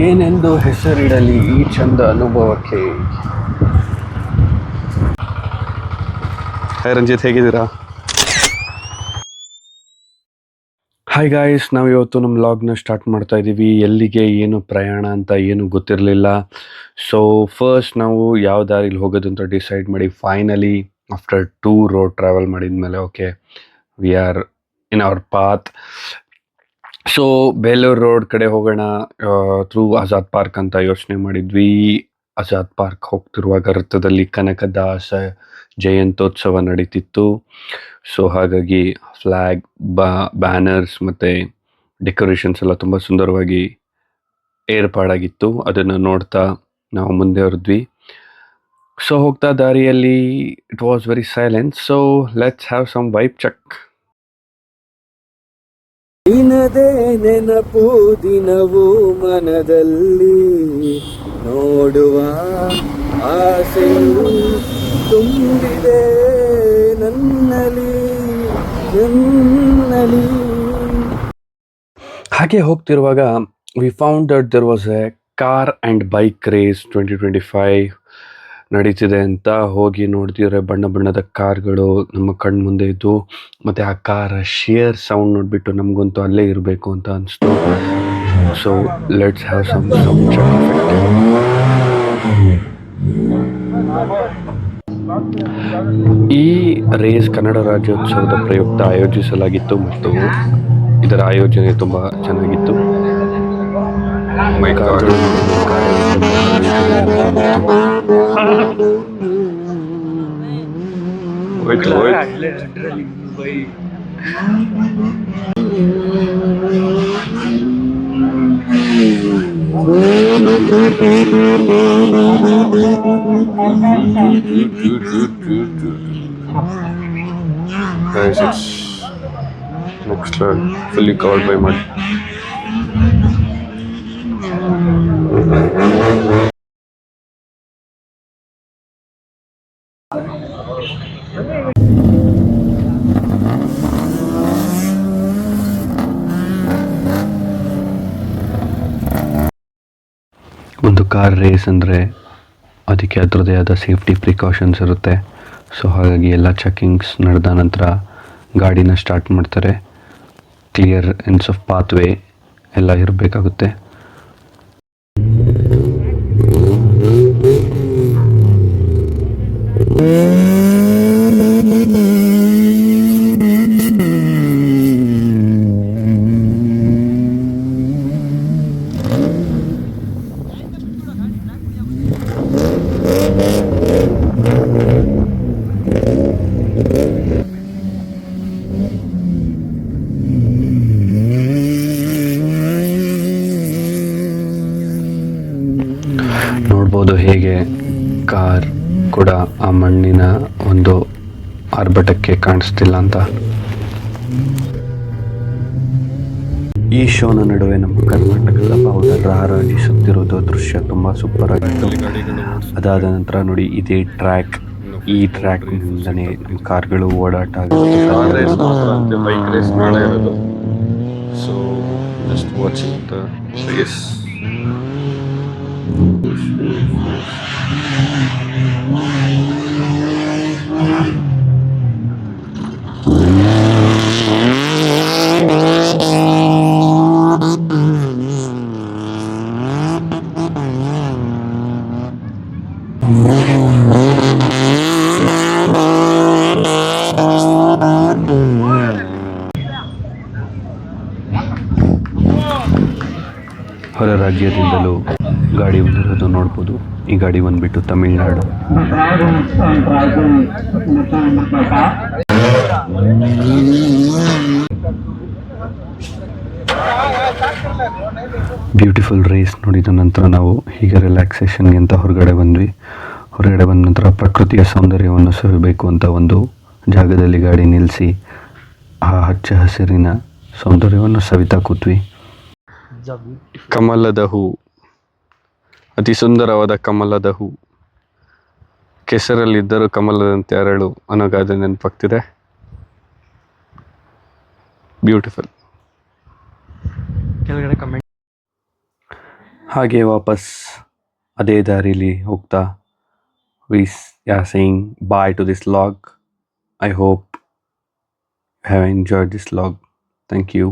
ಏನೆಂದು ಹೆಸರಿಡಲಿ ಈ ಚಂದ ಅನುಭವಕ್ಕೆ? ಹಾಯ್ ರಂಜಿತ್ ಹೇಗಿದ್ದೀರಾ? ಹಾಯ್ ಗಾಯ್ಸ್ ನಾವು ಇವತ್ತು ನಮ್ಮ ಲಾಗ್ನ ಸ್ಟಾರ್ಟ್ ಮಾಡ್ತಾ ಇದ್ದೀವಿ. ಎಲ್ಲಿಗೆ ಏನು ಪ್ರಯಾಣ ಅಂತ ಏನು ಗೊತ್ತಿರಲಿಲ್ಲ. ಸೊ ಫಸ್ಟ್ ನಾವು ಯಾವ ದಾರಿಲಿ ಹೋಗೋದು ಅಂತ ಡಿಸೈಡ್ ಮಾಡಿ finally after two road travel ಮಾಡಿದ ಮೇಲೆ okay we are in our path so Belur road ಕಡೆ ಹೋಗೋಣ ಥ್ರೂ ಆಜಾದ್ ಪಾರ್ಕ್ ಅಂತ ಯೋಚನೆ ಮಾಡಿದ್ವಿ. ಆಜಾದ್ ಪಾರ್ಕ್ ಹೋಗ್ತಿರುವಾಗ ವೃತ್ತದಲ್ಲಿ ಕನಕದಾಸ ಜಯಂತ್ಯೋತ್ಸವ ನಡೀತಿತ್ತು. ಸೊ ಹಾಗಾಗಿ ಫ್ಲ್ಯಾಗ್ ಬಾ ಬ್ಯಾನರ್ಸ್ ಮತ್ತು ಡೆಕೋರೇಷನ್ಸ್ ಎಲ್ಲ ತುಂಬ ಸುಂದರವಾಗಿ ಏರ್ಪಾಡಾಗಿತ್ತು. ಅದನ್ನು ನೋಡ್ತಾ ನಾವು ಮುಂದೆ ಹೊರದ್ವಿ. ಸೊ ಹೋಗ್ತಾ ದಾರಿಯಲ್ಲಿ it was very silent so let's have some vibe check ನಿನದೇ ನೆನಪು ದಿನವೂ ಮನದಲ್ಲಿ ನೋಡುವ ಆಸೆಯು ತುಂಬಿದೆ ನನ್ನಲಿ ನನ್ನಲಿ ಹಾಗೆ ಹೋಗ್ತಿರುವಾಗ we found that there was a car and bike race twenty twenty five ನಡೀತಿದೆ ಅಂತ ಹೋಗಿ ನೋಡ್ತಿದ್ರೆ ಬಣ್ಣ ಬಣ್ಣದ ಕಾರ್ಗಳು ನಮ್ಮ ಕಣ್ಣು ಮುಂದೆ ಇದ್ದು, ಮತ್ತು ಆ ಕಾರ ಶೇರ್ ಸೌಂಡ್ ನೋಡಿಬಿಟ್ಟು ನಮಗಂತೂ ಅಲ್ಲೇ ಇರಬೇಕು ಅಂತ ಅನಿಸ್ತು. So let's have some check ಈ ರೇಸ್ ಕನ್ನಡ ರಾಜ್ಯೋತ್ಸವದ ಪ್ರಯುಕ್ತ ಆಯೋಜಿಸಲಾಗಿತ್ತು ಮತ್ತು ಇದರ ಆಯೋಜನೆ ತುಂಬ ಚೆನ್ನಾಗಿತ್ತು. Guys, it's looks like uh, fully covered by mud. ಒಂದು ಕಾರ್ ರೇಸ್ ಅಂದರೆ ಅದಕ್ಕೆ ಅದರದೇ ಆದ ಸೇಫ್ಟಿ ಪ್ರಿಕಾಷನ್ಸ್ ಇರುತ್ತೆ. ಸೊ ಹಾಗಾಗಿ ಎಲ್ಲ ಚೆಕಿಂಗ್ಸ್ ನಡೆದ ನಂತರ ಗಾಡಿನ ಸ್ಟಾರ್ಟ್ ಮಾಡ್ತಾರೆ. ಕ್ಲಿಯರ್ ಎನ್ಸ್ ಆಫ್ ಪಾತ್ವೇ ಎಲ್ಲ ಇರಬೇಕಾಗುತ್ತೆ. ನೋಡ್ಬೋದು ಹೇಗೆ? ಕಾರ್ ಕೂಡ ಆ ಮಣ್ಣಿನ ಒಂದು ಆರ್ಭಟಕ್ಕೆ ಕಾಣಿಸ್ತಿಲ್ಲ ಅಂತ. ಈ ಶೋನ ನಡುವೆ ನಮ್ಮ ಕರ್ನಾಟಕದ ಪೌಡರ್ ರಾರಾಜಿಸುತ್ತಿರೋದು ದೃಶ್ಯ ತುಂಬ ಸೂಪರ್ ಆಗಿತ್ತು ಅದಾದ ನಂತರ ನೋಡಿ, ಇದೇ ಟ್ರ್ಯಾಕ್. ಈ ಟ್ರ್ಯಾಕ್ ನಿಂದನೆ ಕಾರ್ಗಳು ಓಡಾಟ ಆಗುತ್ತೆ ಹೊರ ರಾಜ್ಯದಿಂದಲೂ ಗಾಡಿ ಬಂದಿರೋದು ನೋಡ್ಬೋದು. ಈ ಗಾಡಿ ಬಂದ್ಬಿಟ್ಟು ತಮಿಳ್ನಾಡು. ಬ್ಯೂಟಿಫುಲ್ ರೇಸ್ ನೋಡಿದ ನಂತರ ನಾವು ಹೀಗೆ ರಿಲ್ಯಾಕ್ಸೇಷನ್ಗೆ ಅಂತ ಹೊರಗಡೆ ಬಂದ್ವಿ. ಹೊರಗಡೆ ಬಂದ ನಂತರ ಪ್ರಕೃತಿಯ ಸೌಂದರ್ಯವನ್ನು ಸವಿಬೇಕು ಅಂತ ಒಂದು ಜಾಗದಲ್ಲಿ ಗಾಡಿ ನಿಲ್ಲಿಸಿ ಆ ಹಚ್ಚ ಹಸಿರಿನ ಸೌಂದರ್ಯವನ್ನು ಸವಿತಾ ಕೂತ್ವಿ. ಕಮಲದ ಹೂ. ಅತಿ ಸುಂದರವಾದ ಕಮಲದ ಹೂ. ಕೆಸರಲ್ಲಿದ್ದರೂ ಕಮಲದಂತೆ ಅರಳು ಅನ್ನೋ ಗಾದೆ ನೆನಪಾಗ್ತಿದೆ. ಬ್ಯೂಟಿಫುಲ್ ಕೆಳಗಡೆ ಕಮೆಂಟ್ ಹಾಗೆ ವಾಪಸ್ ಅದೇ ದಾರಿಲಿ ಹೋಗ್ತಾ we're yeah saying bye to this vlog I hope have enjoyed this vlog thank you